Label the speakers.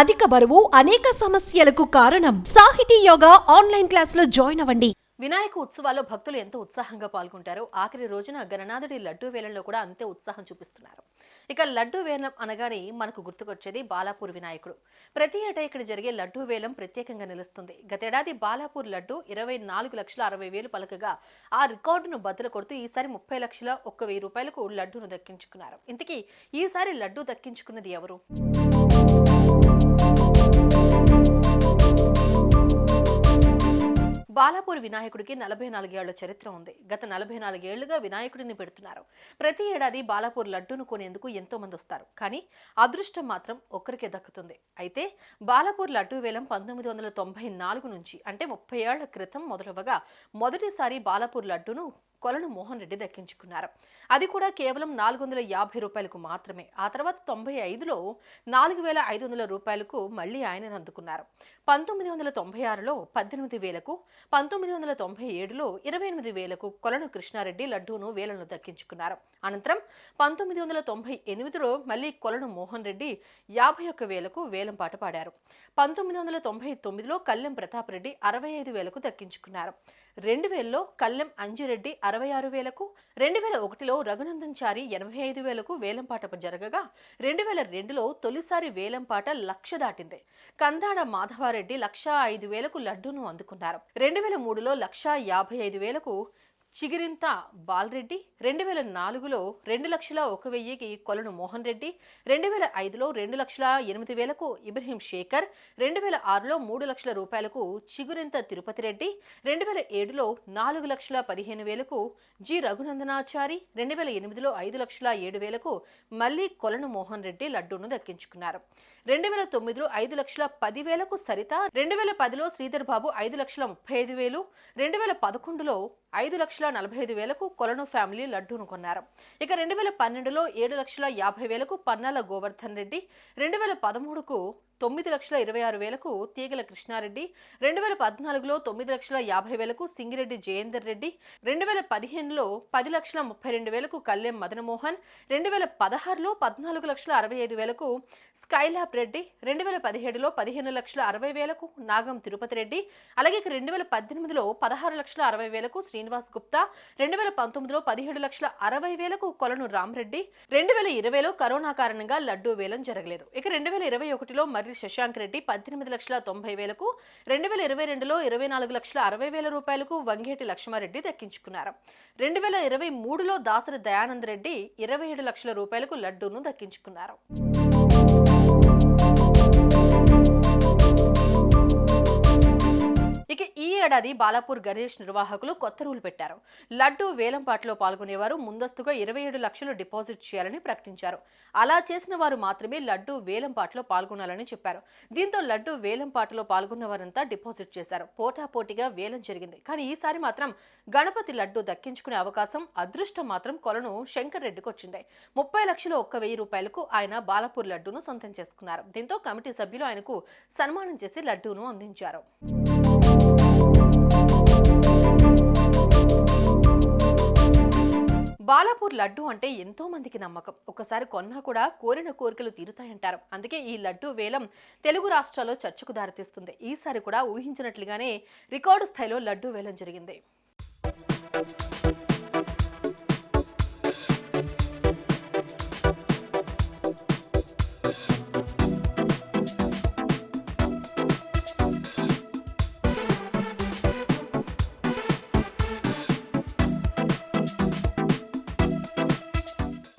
Speaker 1: అధిక బరువు అనేక సమస్యలకు కారణం. సాహితీ యోగా ఆన్లైన్ క్లాసులో జాయిన్ అవ్వండి.
Speaker 2: వినాయక ఉత్సవాల్లో భక్తులు ఎంతో ఉత్సాహంగా పాల్గొంటారు. ఆఖరి రోజున గణనాథుడి లడ్డూ వేలంలో కూడా అంతే ఉత్సాహం చూపిస్తున్నారు. ఇక లడ్డూ వేలం అనగానే మనకు గుర్తుకొచ్చేది బాలాపూర్ వినాయకుడు. ప్రతి ఏటా ఇక్కడ జరిగే లడ్డూ వేలం ప్రత్యేకంగా నిలుస్తుంది. గతేడాది బాలాపూర్ లడ్డు ఇరవై నాలుగు లక్షల అరవై వేలు పలకగా ఆ రికార్డును బద్దలు కొడుతూ ఈసారి ముప్పై లక్షల ఒక్క వెయ్యి రూపాయలకు లడ్డూను దక్కించుకున్నారు. ఇంతకీ ఈసారి లడ్డూ దక్కించుకున్నది ఎవరు? బాలాపూర్ వినాయకుడికి నలభై నాలుగేళ్ళ చరిత్ర ఉంది. గత నలభై నాలుగేళ్ళుగా వినాయకుడిని పెడుతున్నారు. ప్రతి ఏడాది బాలాపూర్ లడ్డూను కొనేందుకు ఎంతో మంది వస్తారు. కానీ అదృష్టం మాత్రం ఒక్కరికే దక్కుతుంది. అయితే బాలాపూర్ లడ్డూ వేలం పంతొమ్మిది వందల తొంభై నాలుగు నుంచి అంటే ముప్పై ఏళ్ళ క్రితం మొదలవగా మొదటిసారి బాలాపూర్ లడ్డూను కొలను మోహన్ రెడ్డి దక్కించుకున్నారు. అది కూడా కేవలం నాలుగు వందల యాభై రూపాయలకు మాత్రమే. ఆ తర్వాత తొంభై ఐదులో నాలుగు వేల ఐదు వందల రూపాయలకు మళ్ళీ ఆయన అందుకున్నారు. పంతొమ్మిది వందల తొంభై ఆరులో పద్దెనిమిది వేలకు పంతొమ్మిది వందల తొంభై ఏడులో ఇరవై ఎనిమిది వేలకు కొలను కృష్ణారెడ్డి లడ్డూను వేలను దక్కించుకున్నారు. అనంతరం పంతొమ్మిది వందల తొంభై ఎనిమిదిలో మళ్ళీ కొలను మోహన్ రెడ్డి యాభై ఒక్క వేలకు వేలం పాట పాడారు. పంతొమ్మిది వందల తొంభై తొమ్మిదిలో కల్లెం ప్రతాప్ రెడ్డి అరవై ఐదు వేలకు దక్కించుకున్నారు. రెండు వేలలో కల్లెం అంజిరెడ్డి అరవై ఆరు వేలకు రెండు వేల ఒకటిలో రఘునందన్ చారి ఎనభై ఐదు వేలకు వేలంపాట జరగగా రెండు వేల రెండులో తొలిసారి వేలంపాట లక్ష దాటింది. కందాడ మాధవారెడ్డి లక్షా ఐదు వేలకు లడ్డూను అందుకున్నారు. రెండు వేల మూడులో లక్షా యాభై ఐదు వేలకు చిగిరింత బాలరెడ్డి రెండు వేల నాలుగులో రెండు లక్షల ఒక వెయ్యికి కొలను మోహన్ రెడ్డి రెండు వేల ఐదులో రెండు లక్షల ఎనిమిది వేలకు ఇబ్రహీం శేఖర్ రెండు వేల ఆరులో మూడు లక్షల రూపాయలకు చిగురింత తిరుపతి రెడ్డి రెండు వేల ఏడులో నాలుగు లక్షల పదిహేను వేలకు జి రఘునందనాచారి రెండు వేల ఎనిమిదిలో ఐదు లక్షల ఏడు వేలకు మళ్ళీ కొలను మోహన్ రెడ్డి లడ్డూను దక్కించుకున్నారు. రెండు వేల తొమ్మిదిలో ఐదు లక్షల పదివేలకు సరిత రెండు వేల పదిలో శ్రీధర్ బాబు ఐదు లక్షల ముప్పై ఐదు వేలు రెండు వేల పదకొండులో ఐదు లక్షల నలభై ఐదు వేలకు కొలను ఫ్యామిలీ లడ్డూను కొన్నారు. ఇక రెండు వేల పన్నెండులో ఏడు లక్షల యాభై వేలకు పన్నాల గోవర్ధన్ రెడ్డి రెండు వేల పదమూడుకు తొమ్మిది లక్షల ఇరవై ఆరు వేలకు తీగల కృష్ణారెడ్డి రెండు వేల పద్నాలుగులో తొమ్మిది లక్షల యాభై వేలకు సింగిరెడ్డి జయేందర్ రెడ్డి రెండు వేల పదిహేనులో పది లక్షల ముప్పై రెండు వేలకు కళ్యాణ్ మదనమోహన్ రెండు వేల పదహారులో పద్నాలుగు లక్షల అరవై ఐదు వేలకు స్కైలాబ్ రెడ్డి రెండు వేల పదిహేడులో పదిహేను లక్షల అరవై వేలకు నాగం తిరుపతి రెడ్డి అలాగే రెండు వేల పద్దెనిమిదిలో పదహారు లక్షల అరవై వేలకు శ్రీనివాస్ గుప్తా రెండు వేల పంతొమ్మిదిలో పదిహేడు లక్షల అరవై వేలకు కొలను రామరెడ్డి రెండు వేల ఇరవైలో కరోనా కారణంగా లడ్డూ వేలం జరగలేదు. ఇక రెండు వేల ఇరవై ఒకటిలో మర్రి శశాంక్ రెడ్డి పద్దెనిమిది లక్షల తొంభై వేలకు రెండు వేల ఇరవై రెండులో ఇరవై నాలుగు లక్షల అరవై వేల రూపాయలకు వంగేటి లక్ష్మారెడ్డి దక్కించుకున్నారు. రెండు వేల ఇరవై మూడులో దాసరి దయానంద్ రెడ్డి ఇరవై ఏడు లక్షల రూపాయలకు లడ్డూను దక్కించుకున్నారు. ఏడాది బాలాపూర్ గణేష్ నిర్వాహకులు కొత్త రూల్ పెట్టారు. లడ్డు వేలంపాట్లో పాల్గొనేవారు ముందస్తుగా ఇరవై ఏడు లక్షలు డిపాజిట్ చేయాలని ప్రకటించారు. అలా చేసిన వారు మాత్రమే లడ్డు వేలంపాట్లో పాల్గొనాలని చెప్పారు. దీంతో లడ్డు వేలంపాటలో పాల్గొన్న వారంతా డిపాజిట్ చేశారు. పోటాపోటీగా వేలం జరిగింది. కానీ ఈసారి మాత్రం గణపతి లడ్డు దక్కించుకునే అవకాశం అదృష్టం మాత్రం కొలను శంకర్ రెడ్డికి వచ్చింది. ముప్పై లక్షల ఒక్క వెయ్యి రూపాయలకు ఆయన బాలాపూర్ లడ్డూను సొంతం చేసుకున్నారు. దీంతో కమిటీ సభ్యులు ఆయనకు సన్మానం చేసి లడ్డూను అందించారు. బాలాపూర్ లడ్డు అంటే ఎంతో మందికి నమ్మకం. ఒకసారి కొన్నా కూడా కోరిన కోరికలు తీరుతాయంటారు. అందుకే ఈ లడ్డు వేలం తెలుగు రాష్ట్రాల్లో చర్చకు దారితీస్తుంది. ఈసారి కూడా ఊహించినట్లుగానే రికార్డు స్థాయిలో లడ్డు వేలం జరిగింది.